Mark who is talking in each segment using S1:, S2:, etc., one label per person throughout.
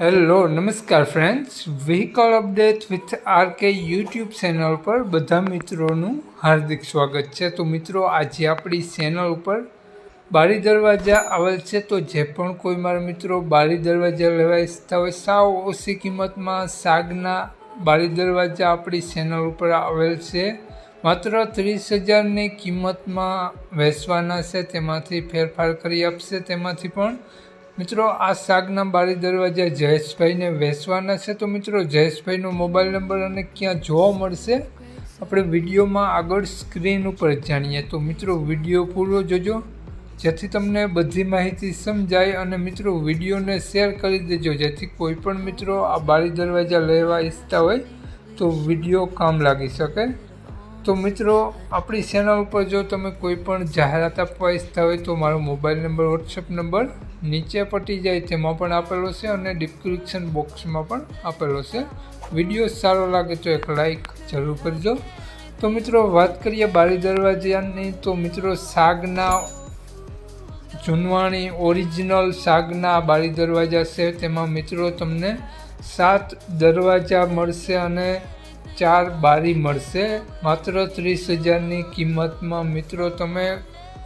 S1: Hello નમસ્કાર friends vehicle update with R K YouTube channel પર બધા મિત્રોનું હાર્દિક સ્વાગત છે. તો મિત્રો, આજે આપણી ચેનલ ઉપર બારી દરવાજા આવેલ છે. તો જે પણ કોઈ મારા મિત્રો બારી દરવાજા લેવા ઈચ્છતા હોય, સાવ ઓછી કિંમતમાં સાગના બારી દરવાજા આપણી ચેનલ ઉપર આવેલ છે. માત્ર ત્રીસ હજારની કિંમતમાં વેચવાના છે. તેમાંથી ફેરફાર કરી આપશે. તેમાંથી પણ મિત્રો, આ શાકના બારી દરવાજા જયેશભાઈને વેચવાના છે. તો મિત્રો, જયેશભાઈનો મોબાઈલ નંબર અને ક્યાં જોવા મળશે, આપણે વિડીયોમાં આગળ સ્ક્રીન ઉપર જાણીએ. તો મિત્રો, વીડિયો પૂરો જોજો, જેથી તમને બધી માહિતી સમજાય અને મિત્રો, વિડીયોને શેર કરી દેજો. જેથી કોઈ પણ મિત્રો આ બારી દરવાજા લેવા ઈચ્છતા હોય, તો વીડિયો કામ લાગી શકે. તો મિત્રો, આપણી ચેનલ ઉપર જો તમે કોઈ પણ જાહેરાત આપવા ઈચ્છતા હોય, તો મારો મોબાઈલ નંબર વોટ્સએપ નંબર નીચે પટી જાય તેમાં પણ આપેલો છે અને ડિસ્ક્રિપ્શન બોક્સમાં પણ આપેલો છે. વીડિયો સારો લાગે તો એક લાઈક જરૂર કરજો. તો મિત્રો, વાત કરીએ બારી દરવાજાની. તો મિત્રો, સાગના જૂનવાણી ઓરિજિનલ સાગના બારી દરવાજા છે. તેમાં મિત્રો, તમને સાત દરવાજા મળશે અને ચાર બારી મળશે. માત્ર ત્રીસ હજારની કિંમતમાં મિત્રો, તમે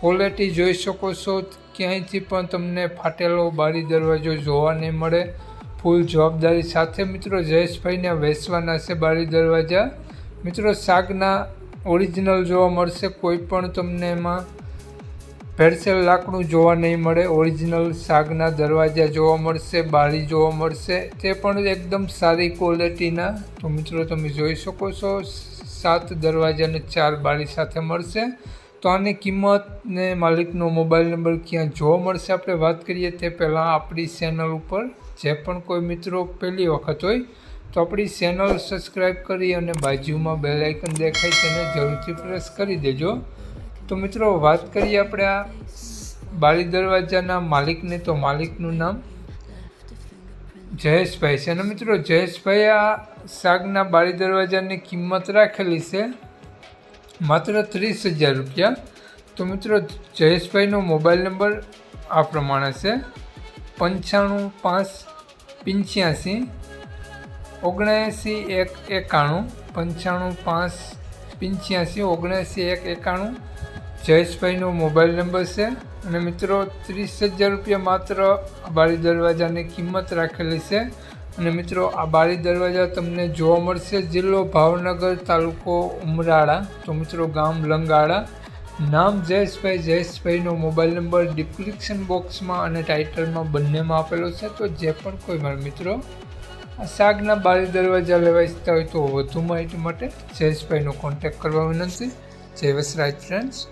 S1: ક્વોલિટી જોઈ શકો છો. ક્યાંયથી પણ તમને ફાટેલો બારી દરવાજો જોવા નહીં મળે. ફૂલ જવાબદારી સાથે મિત્રો જયેશભાઈને વેચવાના છે બારી દરવાજા. મિત્રો શાકના ઓરિજિનલ જોવા મળશે. કોઈ પણ તમને એમાં ભેળસેળ લાકડું જોવા નહીં મળે. ઓરિજિનલ શાકના દરવાજા જોવા મળશે, બારી જોવા મળશે. તે પણ એકદમ સારી ક્વોલિટીના તો મિત્રો તમે જોઈ શકો છો, સાત દરવાજાને ચાર બારી સાથે મળશે. તો આની કિંમત ને માલિકનો મોબાઈલ નંબર ક્યાં જોવા મળશે આપણે વાત કરીએ તે પહેલાં આપણી ચેનલ ઉપર. જે પણ કોઈ મિત્રો પહેલી વખત હોય, તો આપણી ચેનલ સબસ્ક્રાઈબ કરી અને બાજુમાં બેલ આઇકન દેખાય તેને જરૂરથી પ્રેસ કરી દેજો. તો મિત્રો, વાત કરીએ આપણે આ બારી દરવાજાના માલિકને, તો માલિકનું નામ? જયેશભાઈ છે અને મિત્રો? જયેશભાઈ, આ શાકના બારી દરવાજાની કિંમત રાખેલી છે. માત્ર ત્રીસ હજાર રૂપિયા. તો મિત્રો, જયેશભાઈનો મોબાઈલ નંબર આ પ્રમાણે છે. પંચાણું પાંચ પંચ્યાસી ઓગણએંસી એક એકાણું, પંચાણું પાંચ પંચ્યાસી ઓગણએંસી એક એકાણું. જયેશભાઈનો મોબાઈલ નંબર છે. અને મિત્રો, ત્રીસ હજાર રૂપિયા માત્ર બારી દરવાજાની કિંમત રાખેલી છે. અને મિત્રો, આ બારી દરવાજા તમને જોવા મળશે. જિલ્લો ભાવનગર તાલુકો ઉમરાળા. તો મિત્રો, ગામ લંગાળા. નામ જયેશભાઈ. જયેશભાઈનો મોબાઈલ નંબર ડિસ્ક્રિપ્શન બોક્સમાં અને ટાઇટલમાં બંનેમાં આપેલો છે. તો જે પણ કોઈ મારા મિત્રો આ શાકના બારી દરવાજા લેવા ઈચ્છતા હોય તો વધુ માહિતી માટે જયેશભાઈનો કોન્ટેક્ટ કરવા વિનંતી. જય વસરાજ ફ્રેન્ડ્સ.